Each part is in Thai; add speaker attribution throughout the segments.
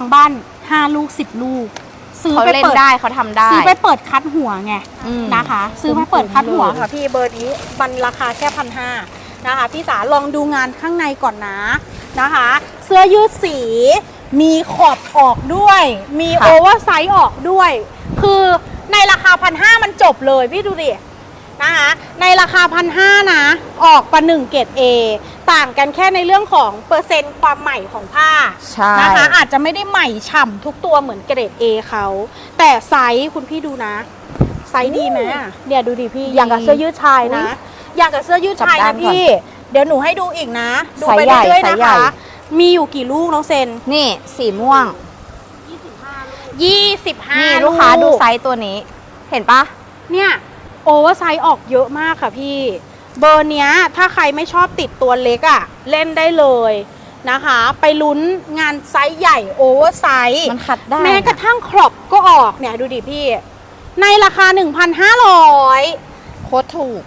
Speaker 1: ทางบ้าน5ลูก10ลูก ซื้อ
Speaker 2: เขา
Speaker 1: ไป
Speaker 2: เล่น
Speaker 1: เปิด
Speaker 2: ได้เขาทำได้
Speaker 1: ซื้อไปเปิดคัดหัวไง
Speaker 2: อืม
Speaker 1: นะคะ ซื้อไปเปิดคัดหัว
Speaker 2: คุ้มๆ
Speaker 1: ค่ะพี่เบอร์นี้มันราคาแค่พันห้านะคะพี่สาลองดูงานข้างในก่อนนะนะคะ เสื้อยืดสี มีขอบออกด้วย มี
Speaker 2: ค่ะ
Speaker 1: โอเวอร์ไซส์ออกด้วย คือในราคาพันห้ามันจบเลยพี่ดูดินะคะในราคาพันห้านะ ออกประหนึ่งเกรด A ต่างกันแค่ในเรื่องของเปอร์เซ็นต์ความใหม่ของผ้า
Speaker 2: ใช่
Speaker 1: นะคะอาจจะไม่ได้ใหม่ฉ่ำทุกตัวเหมือนเกรด A เขาแต่ไซส์คุณพี่ดูนะ ไซส์ดีไหมอะเนี่ยดูดิพี่อย่างกับเสื้อยืดชายนะ อย่างกับเสื้อยืดชาย
Speaker 2: จับด้า
Speaker 1: นะ
Speaker 2: นก่อน
Speaker 1: พี่ เดี๋ยวหนูให้ดูอีกนะ ดู
Speaker 2: ไซส์
Speaker 1: ไป
Speaker 2: ใหญ่
Speaker 1: เรื่อยๆ
Speaker 2: ไซ
Speaker 1: นะ
Speaker 2: ส์ใหญ่
Speaker 1: คะ มีอยู่กี่ลูกน้องเซน
Speaker 2: นี่สีม่วง
Speaker 1: 25
Speaker 2: นี่ลูกค้าดูไซส์ตัวนี้ เห็นปะ
Speaker 1: เนี่ยโอเวอร์ไซส์ออกเยอะมากค่ะพี่ เบอร์เนี้ยถ้าใครไม่ชอบติดตัวเล็กอะ่ะ เล่นได้เลยนะคะ ไปลุ้นงานไซส์ใหญ่โอเวอร์ไซส์
Speaker 2: มันขัดได้
Speaker 1: แม้กระทั่งครอบก็ออกเนี่ยดูดิพี่ ในราคา 1,500
Speaker 2: โคตรถูก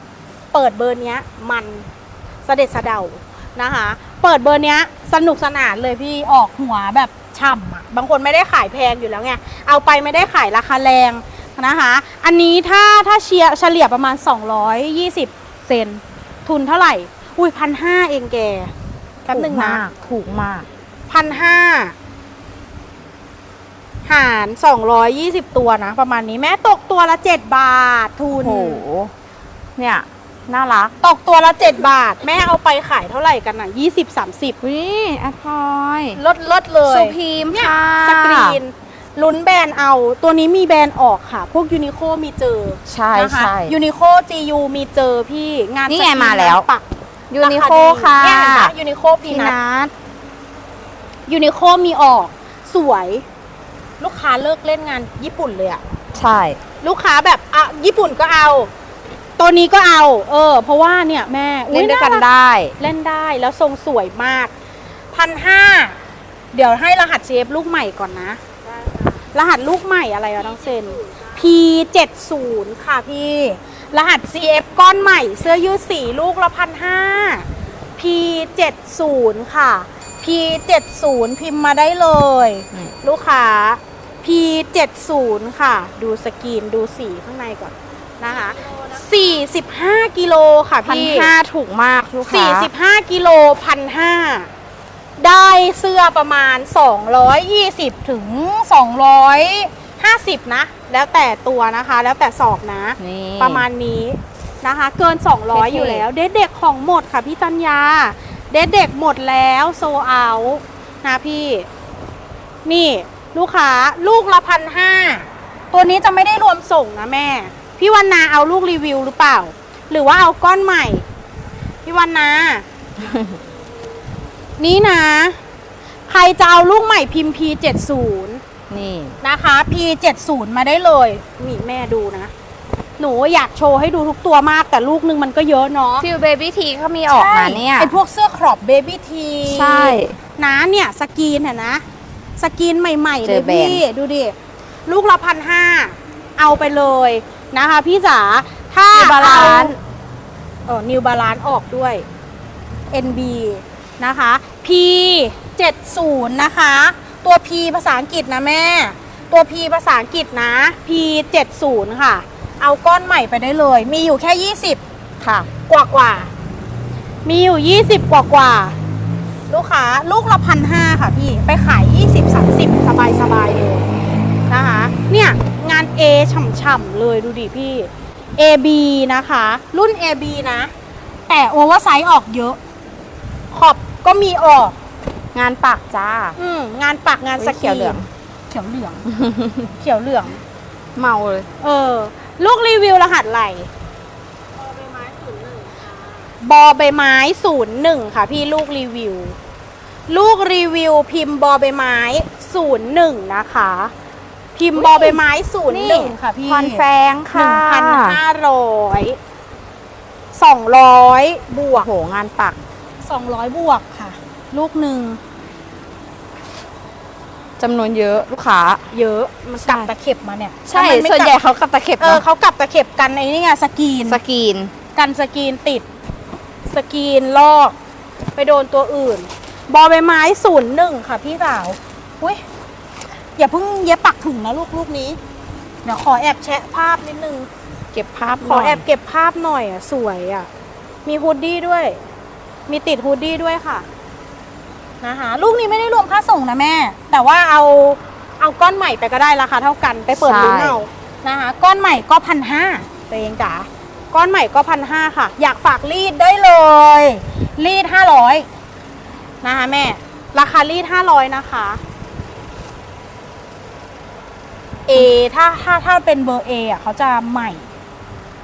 Speaker 1: เปิดเบอร์เนี้ยมันเสด็จสะเดานะคะ เปิดเบอร์เนี้ยสนุกสนานเลยพี่ออกหัวแบบฉ่ำอะบางคนไม่ได้ขายแพงอยู่แล้วไง เอาไปไม่ได้ขายราคาแรงนะคะ อันนี้ถ้าถ้าเชียร์เฉลี่ยประมาณ 220 เซนทุนเท่าไหร่ อุ้ยพันห้าเองแกแป๊บหนึ่งนะ
Speaker 2: ถูกมาก
Speaker 1: พันห้าหารสองร้อยยี่สิบตัวนะ ประมาณนี้แม่ตกตัวละเจ็ดบาททุ
Speaker 2: โอ้
Speaker 1: น
Speaker 2: โห เนี่ย น่ารัก
Speaker 1: ตกตัวละเจ็ดบาท แม่เอาไปขายเท่าไหร่กันน่ะยี่สิบสามสิบ
Speaker 2: วิแอปพลอย
Speaker 1: ลดลดเลย
Speaker 2: สุพีม
Speaker 1: เนี่ย
Speaker 2: ค่ะ
Speaker 1: สกรีน ลุ้นแบรนด์เอา ตัวนี้มีแบรนด์ออกค่ะ พวกยูนิโคมีเจอ
Speaker 2: ใช่
Speaker 1: นะคะ
Speaker 2: ใช่
Speaker 1: ยูนิโคจียูมีเจอพี่งาน
Speaker 2: นี่ไง
Speaker 1: สกรี
Speaker 2: มาแล้ว
Speaker 1: ปัก
Speaker 2: ยูนิ
Speaker 1: รา
Speaker 2: โค
Speaker 1: คาดี
Speaker 2: ค่ะ
Speaker 1: เนี่ยเห็นไหมยูนิโคพี
Speaker 2: พี่
Speaker 1: นัท
Speaker 2: นัท
Speaker 1: ยูนิโคมีออก สวย ลูกค้าเลิกเล่นงานญี่ปุ่นเลยอะ
Speaker 2: ใช่
Speaker 1: ลูกค้าแบบอะญี่ปุ่นก็เอาตัวนี้ก็เอา เออ เพราะว่าเนี่ยแม่อุ๊
Speaker 2: เล่นด้วยกันา
Speaker 1: รั
Speaker 2: ได้
Speaker 1: เล่นได้แล้วทรงสวยมากพันห้าเดี๋ยวให้รหัสเชฟลูกใหม่ก่อนนะ รหัสลูกใหม่อะไรอะน้องเซน P70 ค่ะพี่ รหัส CF ก้อนใหม่ เสื้อยืดสีลูกละพันห้า P70 ค่ะ P70 พิมพ์มาได้เลย
Speaker 2: นี่
Speaker 1: ลูกค้า P70 ค่ะ ดูสกรีนดูสีข้างในก่อนนะคะ45 กิโลค่ะ
Speaker 2: พัน
Speaker 1: พี่
Speaker 2: ห้าถูกมากลูกค้า
Speaker 1: 45กิโลพันห้าได้เสื้อประมาณ 220ถึง 250 นะ แล้วแต่ตัวนะคะ แล้วแต่สอบนะ
Speaker 2: นี่
Speaker 1: ประมาณนี้นะคะ เกิน 200
Speaker 2: เท่ๆ
Speaker 1: อยู่แล้ว เด็ดเด็กของหมดค่ะพี่จันยา เด็ดเด็กหมดแล้วโซเอานะพี่ นี่ลูกค้าลูกละพันห้าตัวนี้จะไม่ได้รวมส่งนะแม่ พี่วันนาเอาลูกรีวิวหรือเปล่า หรือว่าเอาก้อนใหม่ พี่วันนา นี่นะ ใครจะเอาลูกใหม่พิมพ์ P70
Speaker 2: นี่
Speaker 1: นะคะ P70 มาได้เลยนี่แม่ดูนะ หนูอยากโชว์ให้ดูทุกตัวมากแต่ลูกนึงมันก็เยอะเนาะ
Speaker 2: ฟิลเบบี้ทีเขามีออกนะเนี่ย
Speaker 1: ไอพวกเสื้อครอบเบบี้ที
Speaker 2: ใช่
Speaker 1: นะเนี่ยสกรีนเห็นนะ สกรีนใหม่ๆ
Speaker 2: เจ
Speaker 1: เล
Speaker 2: อยแบรนด์
Speaker 1: พี่ ดูดิ ลูกละพันห้าเอาไปเลยนะคะพี่จ๋าถ้า
Speaker 2: New Balance
Speaker 1: เออนิวบาลานออกด้วย NB นะคะ P 70นะคะ ตัว P ภาษาอังกฤษนะแม่ ตัว P ภาษาอังกฤษนะ P 70ค่ะ เอาก้อนใหม่ไปได้เลย มีอยู่แค่ 20
Speaker 2: ค่ะ
Speaker 1: กว่ากว่า มีอยู่ 20 กว่ากว่า ลูกค้าลูกละพันห้าค่ะพี่ ไปขาย 20 30 สบายสบายเลยนะคะ เนี่ย งาน A ฉ่ำๆเลยดูดิพี่ AB นะคะ รุ่น AB นะ แต่โอเวอร์ไซส์ออกเยอะ ขอบก็มีออก
Speaker 2: งานปากจ้า
Speaker 1: อืมงานปักงานส
Speaker 2: อุ๊ยเขี
Speaker 1: กี
Speaker 2: ยวเหลือง
Speaker 1: เขียวเหลือง เขียวเหลือง
Speaker 2: เมาเลย
Speaker 1: เออ ลูกรีวิวรหัสอะไรบอใบไม้ศูนย์หนึ่งค่ะ พี่ลูกรีวิว ลูกรีวิว พิมพ์บอใบไม้ศูนย์หนึ่งนะคะ พิมพ์บอใบไม้ศูนย์หนึ่งค่ะพี่
Speaker 2: คอนแฟง
Speaker 1: ห
Speaker 2: ค่ะ
Speaker 1: นึ่งพันห้าร้อยสองร้อยบวก
Speaker 2: โหงานปัก
Speaker 1: สองร้อยบวกค่ะ ลูกหนึ่ง
Speaker 2: จำนวนเยอะลูกค้า
Speaker 1: เยอะมันกลับ
Speaker 2: ใช่
Speaker 1: ตะเข็บมาเนี่ย
Speaker 2: ใช่
Speaker 1: ถ้ามัไม่
Speaker 2: ส่วน
Speaker 1: กลับ
Speaker 2: ใหญ่เขากับตะเข็บ
Speaker 1: เออ
Speaker 2: เนาะ
Speaker 1: เขากลับตะเข็บกันไอ้นี่ไงสกรีน
Speaker 2: สกรีน
Speaker 1: กันสกรีนติด สกรีนลอก ไปโดนตัวอื่น บอใบไม้ศูนย์หนึ่งค่ะพี่สาวอุ้ยอย่าเพิ่งเย็บปักถุงนะลูกลูกนี้ เดี๋ยวขอแอบแชะภาพนิดนึง
Speaker 2: เก็บภาพ
Speaker 1: ขอแอบ
Speaker 2: หน่ย
Speaker 1: เก็บภาพหน่อยอะ สวยอะ มีฮูดดี้ด้วย มีติดฮูดดี้ด้วยค่ะ นะคะ ลูกนี้ไม่ได้รวมค่าส่งนะแม่ แต่ว่าเอาเอาก้อนใหม่ไปก็ได้ราคาเท่ากันไปเปิดลุ้นเอานะคะ ก้อนใหม่ก็พันห้าตัวเองจ๋าก้อนใหม่ก็พันห้าค่ะ อยากฝากรีดได้เลย รีดห้าร้อยนะคะแม่ ราคารีดห้าร้อยนะคะ เอถ้าถ้าถ้าเป็นเบอร์เออะเขาจะใหม่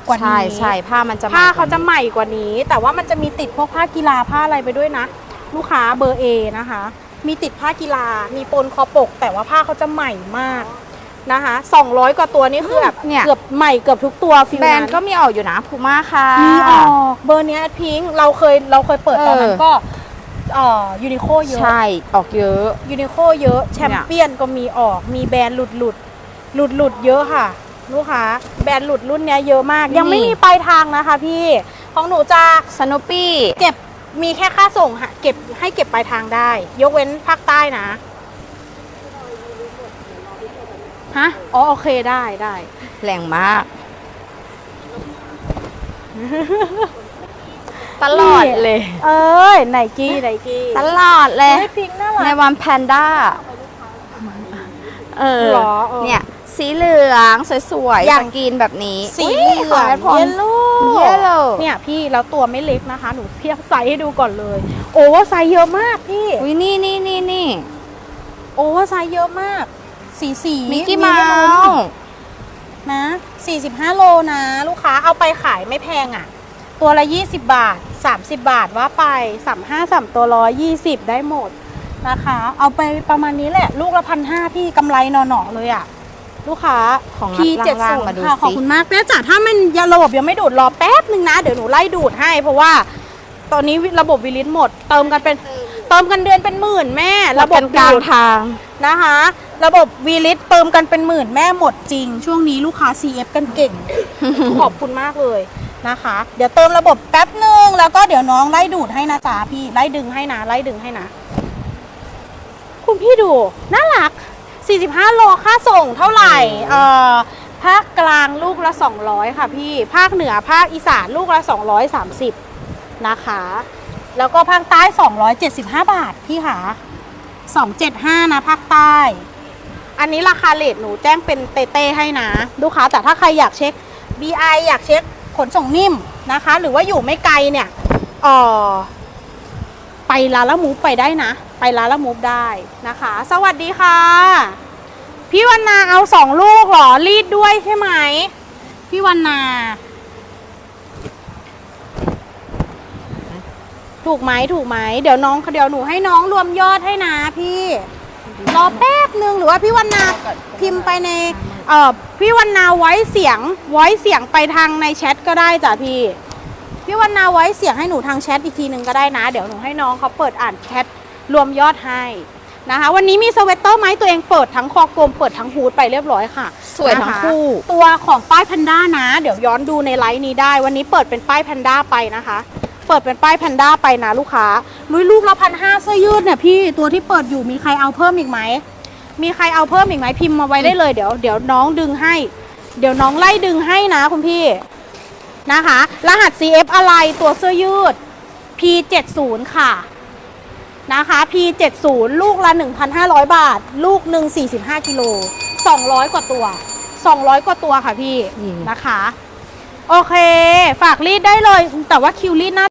Speaker 1: กว่านี้
Speaker 2: ใช่ใช่ผ้ามันจะ
Speaker 1: ผ้า
Speaker 2: ใหม่กว่
Speaker 1: เขาจะใหม่กว่านี้ แต่ว่ามันจะมีติดพวกผ้ากีฬาผ้าอะไรไปด้วยนะ ลูกค้าเบอร์เอนะคะ มีติดผ้ากีฬา มีปนคอปก แต่ว่าผ้าเขาจะใหม่มากนะคะ200 กว่าตัวนี่คือแบบ
Speaker 2: เนี่ย
Speaker 1: เกือบใหม่เกือบทุกตัวฟิล
Speaker 2: แบรนด์
Speaker 1: นั้น
Speaker 2: ก็มีออกอยู่นะพูม่าค่ะ
Speaker 1: มีออกเบอร์เนี้ยพิงค์เราเคยเราเคยเปิดตอนนั้น
Speaker 2: เออ
Speaker 1: ก็เอ่อยูนิโคเยอะ
Speaker 2: ใช่ออกเยอะ
Speaker 1: ยูนิโคเยอะแชมเปี้ยนก็มีออกมีแบรนด์หลุดหลุดหลุดหลุดเยอะค่ะ ลูกค้าแบรนด์หลุดรุ่นเนี้ยเยอะมาก ยังไม่มีปลายทางนะคะพี่ของหนูจะ
Speaker 2: สโนปี้
Speaker 1: เก็บ มีแค่ค่าส่งค่ะเก็บให้เก็บปลายทางได้ ยกเว้นภาคใต้นะฮะอ๋อโอเคได้ได้
Speaker 2: แรงมาก ตลอดเลย
Speaker 1: เอ้ยไนกี้ไนกี้
Speaker 2: ตลอดเลย
Speaker 1: เฮ้ยพิงค์น่ารัก
Speaker 2: ในวันแพนด้าเออ
Speaker 1: หรอเออ
Speaker 2: เนี่ย สีเหลืองสวย
Speaker 1: อ
Speaker 2: ๆ
Speaker 1: ย่า
Speaker 2: ส
Speaker 1: ง
Speaker 2: กรีนแบบนี้
Speaker 1: สี
Speaker 2: อุ๊ย
Speaker 1: เหลือง
Speaker 2: ข
Speaker 1: เย
Speaker 2: ให้
Speaker 1: ล
Speaker 2: พร
Speaker 1: โล่
Speaker 2: Yellow
Speaker 1: เนี่ยพี่แล้วตัวไม่เล็กนะคะ หนูเทียบไซส์ให้ดูก่อนเลย โอเวอร์ไซส์เยอะมากพี่
Speaker 2: อุ้ยนี่นี่นี่นี่
Speaker 1: โอเวอร์ไซส์เยอะมาก สีสี
Speaker 2: มิกกี้
Speaker 1: ให้
Speaker 2: เมา
Speaker 1: ลุ้น
Speaker 2: ส์
Speaker 1: นะ 45 โลนะ ลูกค้าเอาไปขายไม่แพงอะ ตัวละ 20 บาท 30 บาทว่าไป 35 3ตัวร้อย20 ได้หมดนะคะ เอาไปประมาณนี้แหละ ลูกละพันห้าพี่กำไรหน่อๆเลยอะ ลูกค้า
Speaker 2: ของ
Speaker 1: พีเจ็ด
Speaker 2: ล่าง
Speaker 1: ศู
Speaker 2: ๆ
Speaker 1: น
Speaker 2: มาดู
Speaker 1: ย์ค่ะขอบ
Speaker 2: สิ
Speaker 1: คุณมากแม่จ๋าถ้ามันยังระบบยังไม่ดูดรอแป๊บนึงนะ เดี๋ยวหนูไล่ดูดให้ เพราะว่าตอนนี้ระบบวิลิตหมด เติมกันเป็นเติมกันเดือนเป็นหมื่นแม่
Speaker 2: ระ
Speaker 1: ระ
Speaker 2: บบ
Speaker 1: บบ
Speaker 2: กลาง
Speaker 1: ดูด
Speaker 2: ทาง
Speaker 1: นะคะ ระบบวีลิตเติมกันเป็นหมื่นแม่หมดจริง ช่วงนี้ลูกค้า CF กันเก่ง ขอบคุณมากเลยนะคะ เดี๋ยวเติมระบบแป๊บหนึ่งแล้วก็เดี๋ยวน้องไล่ดูดให้นะจ๊ะพี่ไล่ดึงให้นะไล่ดึงให้นะ คุณพี่ดูน่ารัก 45 โลค่าส่งเท่าไหร่เอ่อภาคกลางลูกละ 200 ค่ะพี่ ภาคเหนือภาคอีสานลูกละ 230 นะคะ แล้วก็ภาคใต้ 275 บาทพี่ค่ะ 275 นะภาคใต้ อันนี้ราคาเลทหนูแจ้งเป็นเต้ๆให้นะ ลูกค้าแต่ถ้าใครอยากเช็ค BI อยากเช็คขนส่งนิ่มนะคะ หรือว่าอยู่ไม่ไกลเนี่ยเอ่อไปลาละมูฟไปได้นะ ไปลาละมูฟได้นะคะ สวัสดีค่ะ พี่วันนาเอาสองลูกเหรอ รีดด้วยใช่ไหม พี่วันนา ถูกไหมถูกไหม เดี๋ยวน้องเดี๋ยวหนูให้น้องรวมยอดให้นะพี่ รอแป๊บหนึ่งหรือว่าพี่วันนาพิมพ์ไปในเอ่อพี่วันนาไว้เสียงไว้เสียงไปทางในแชทก็ได้จ้ะพี่พี่วันนาไว้เสียงให้หนูทางแชทอีกทีหนึ่งก็ได้นะ เดี๋ยวหนูให้น้องเขาเปิดอ่านแชท รวมยอดให้นะคะ วันนี้มีสเวตเตอร์ไหมตัวเองเปิดทั้งคอกลมเปิดทั้งฮูดไปเรียบร้อยค่ะ
Speaker 2: สวยทั้ง
Speaker 1: นะคะ
Speaker 2: คู่
Speaker 1: ตัวของป้ายแพนด้านะ เดี๋ยวย้อนดูในไลฟ์นี้ได้ วันนี้เปิดเป็นป้ายแพนด้าไปนะคะ เปิดเป็นป้ายแพนด้าไปนะลูกค้าลุยลูกละพันห้าเสื้อยืดเนี่ยพี่ตัวที่เปิดอยู่มีใครเอาเพิ่มอีกไหมมีใครเอาเพิ่มอีกไหมพิมพ์มาไว้ได้เลยเดี๋ยวเดี๋ยวน้องดึงให้ เดี๋ยวน้องไล่ดึงให้นะคุณพี่นะคะ รหัส CF อะไรตัวเสื้อยืด P70 ค่ะ นะคะ P70 ลูกละ 1,500 บาท ลูกหนึ่ง45กิโล200 กว่าตัว 200 กว่าตัวค่ะพี่
Speaker 2: อืม
Speaker 1: นะคะ โอเค ฝากรีดได้เลย แต่ว่าคิวรีดหน้า